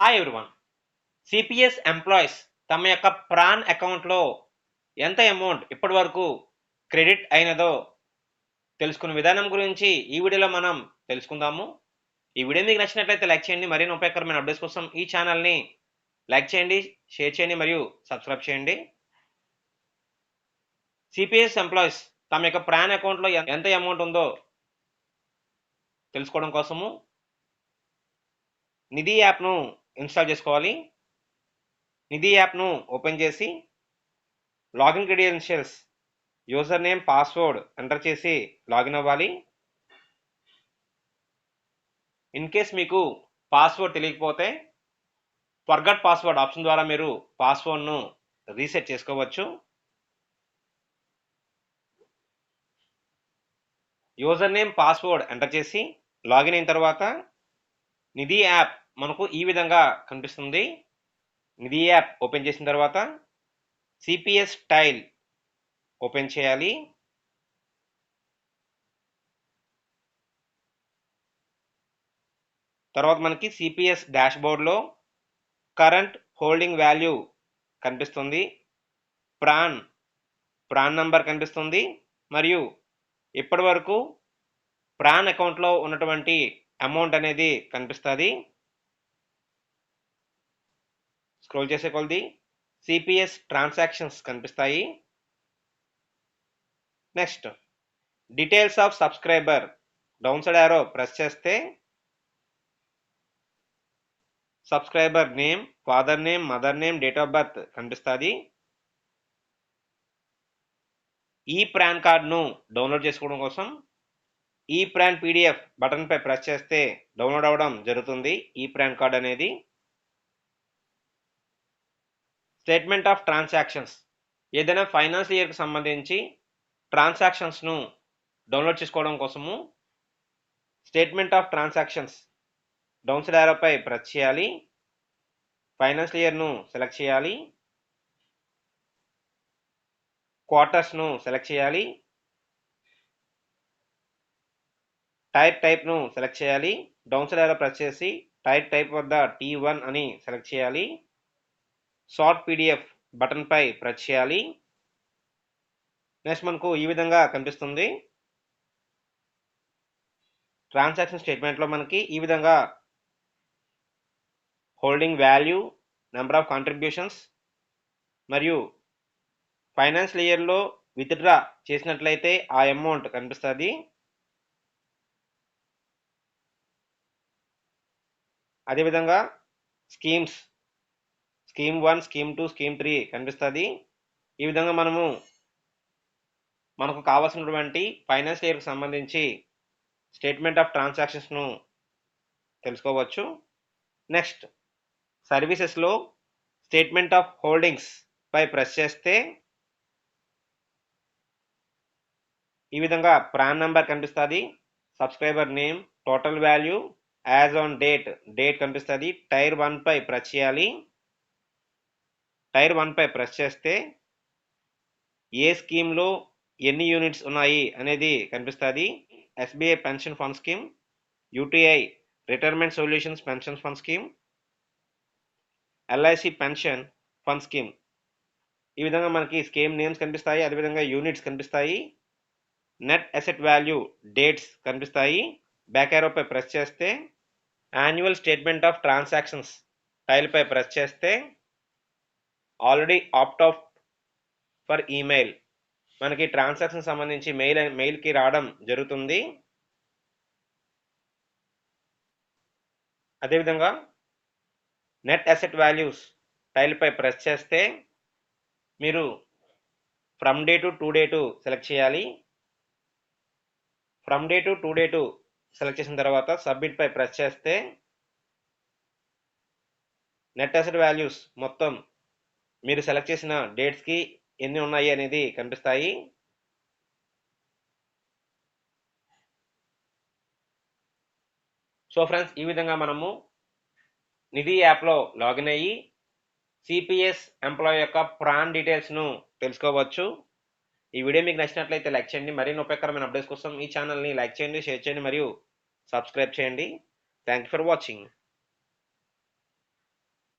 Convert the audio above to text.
Hi everyone CPS employees తమ యొక్క PRAN అకౌంట్లో ఎంత అమౌంట్ ఇప్పటి వరకు క్రెడిట్ అయినదో తెలుసుకునే విధానం గురించి ఈ వీడియోలో మనం తెలుసుకుందాము. ఈ వీడియో మీకు నచ్చినట్లయితే లైక్ చేయండి మరిన్ని ఉపయోగకరమైన అప్డేట్స్ కోసం ఈ ఛానల్ని లైక్ చేయండి షేర్ చేయండి మరియు సబ్స్క్రైబ్ చేయండి. సిపిఎస్ ఎంప్లాయీస్ తమ యొక్క ప్రాన్ అకౌంట్లో ఎంత అమౌంట్ ఉందో తెలుసుకోవడం కోసము నిధి యాప్ను ఇన్స్టాల్ చేసుకోవాలి. నిధి యాప్ను ఓపెన్ చేసి login credentials user name password enter చేసి లాగిన్ అవ్వాలి. ఇన్ కేస్ మీకు పాస్వర్డ్ తెలియకపోతే ఫర్గట్ పాస్వర్డ్ ఆప్షన్ ద్వారా మీరు పాస్వర్డ్ను రీసెట్ చేసుకోవచ్చు. యూజర్ నేమ్ పాస్వర్డ్ ఎంటర్ చేసి లాగిన్ అయిన తర్వాత నిధి యాప్ మనకు ఈ విధంగా కనిపిస్తుంది. నిధి యాప్ ఓపెన్ చేసిన తర్వాత సిపిఎస్ టైల్ ఓపెన్ చేయాలి. తర్వాత మనకి సిపిఎస్ డాష్బోర్డ్లో కరెంట్ హోల్డింగ్ వాల్యూ కనిపిస్తుంది. ప్రాన్ ప్రాన్ నంబర్ కనిపిస్తుంది. మరియు ఇప్పటి వరకు ప్రాన్ అకౌంట్లో ఉన్నటువంటి అమౌంట్ అనేది కనిపిస్తుంది. స్క్రోల్ చేసే కొలది సిపిఎస్ ట్రాన్సాక్షన్స్ కనిపిస్తాయి. Next details of subscriber down side arrow press చేస్తే subscriber name father name mother name date of birth కనిపిస్తుంది. ఈ ప్రాన్ కార్డ్ను డౌన్లోడ్ చేసుకోవడం కోసం ఈ ప్రాన్ పీడిఎఫ్ బటన్పై ప్రెస్ చేస్తే డౌన్లోడ్ అవ్వడం జరుగుతుంది. ఈ ప్రాన్ కార్డ్ అనేది స్టేట్మెంట్ ఆఫ్ ట్రాన్సాక్షన్స్. ఏదైనా ఫైనాన్స్ ఇయర్కి సంబంధించి ట్రాన్సాక్షన్స్ను డౌన్లోడ్ చేసుకోవడం కోసము statement of transactions down side press చేయాలి. ఫైనాన్స్ ఇయర్ను సెలెక్ట్ చేయాలి. క్వార్టర్స్ను సెలెక్ట్ చేయాలి. టైప్ టైప్ను సెలెక్ట్ చేయాలి. డౌన్ సైడ్ ప్రెస్ చేసి టైప్ టైప్ వద్ద టీ వన్ అని సెలెక్ట్ చేయాలి. షార్ట్ పీడిఎఫ్ బటన్పై ప్రెస్ చేయాలి. నెక్స్ట్ మనకు ఈ విధంగా కనిపిస్తుంది. ట్రాన్సాక్షన్ స్టేట్మెంట్లో మనకి ఈ విధంగా holding value number of contributions మరియు ఫైనాన్స్ ఇయర్లో విత్డ్రా చేసినట్లయితే ఆ అమౌంట్ కనిపిస్తుంది. అదేవిధంగా schemes scheme one scheme two scheme three కనిపిస్తుంది. ఈ విధంగా మనము మనకు కావాల్సినటువంటి ఫైనాన్స్ ఇయర్కి సంబంధించి స్టేట్మెంట్ ఆఫ్ ట్రాన్సాక్షన్స్ను తెలుసుకోవచ్చు. నెక్స్ట్ సర్వీసెస్లో స్టేట్మెంట్ ఆఫ్ హోల్డింగ్స్ పై ప్రెస్ చేస్తే ఈ విధంగా ప్రాన్ నెంబర్ కనిపిస్తుంది subscriber name total value as on date date కనిపిస్తుంది టైర్ వన్ పై ప్రెస్ చేయాలి. టైర్ వన్పై ప్రెస్ చేస్తే ఏ స్కీమ్లో ఎన్ని యూనిట్స్ ఉన్నాయి అనేది కనిపిస్తుంది. SBI pension fund scheme UTI retirement solutions pension fund scheme LIC pension fund scheme. ఈ విధంగా మనకి స్కీమ్ నేమ్స్ కనిపిస్తాయి అదేవిధంగా యూనిట్స్ కనిపిస్తాయి. నెట్ అసెట్ వాల్యూ డేట్స్ కనిపిస్తాయి. బ్యాక్ ప్రెస్ చేస్తే యాన్యువల్ స్టేట్మెంట్ ఆఫ్ ట్రాన్సాక్షన్స్ టైల్పై ప్రెస్ చేస్తే already opt of for email. మనకి ట్రాన్సాక్షన్ సంబంధించి మెయిల్ మెయిల్కి రావడం జరుగుతుంది. అదేవిధంగా నెట్ అసెట్ వాల్యూస్ టైల్పై ప్రెస్ చేస్తే మీరు from day to to day to select చేయాలి. From day to to day to select చేసిన తర్వాత సబ్మిట్పై ప్రెస్ చేస్తే నెట్ అసెట్ వాల్యూస్ మొత్తం మీరు సెలెక్ట్ చేసిన డేట్స్కి ఎన్ని ఉన్నాయి అనేది కనిపిస్తాయి. సో ఫ్రెండ్స్ ఈ విధంగా మనము నిధి యాప్లో లాగిన్ అయ్యి సిపిఎస్ ఎంప్లాయ్ యొక్క ప్రాన్ డీటెయిల్స్ను తెలుసుకోవచ్చు. ఈ వీడియో మీకు నచ్చినట్లయితే లైక్ చేయండి. మరిన్ని ఉపయోగకరమైన అప్డేట్స్ కోసం ఈ ఛానల్ని లైక్ చేయండి షేర్ చేయండి మరియు సబ్స్క్రైబ్ చేయండి. Thank you for watching.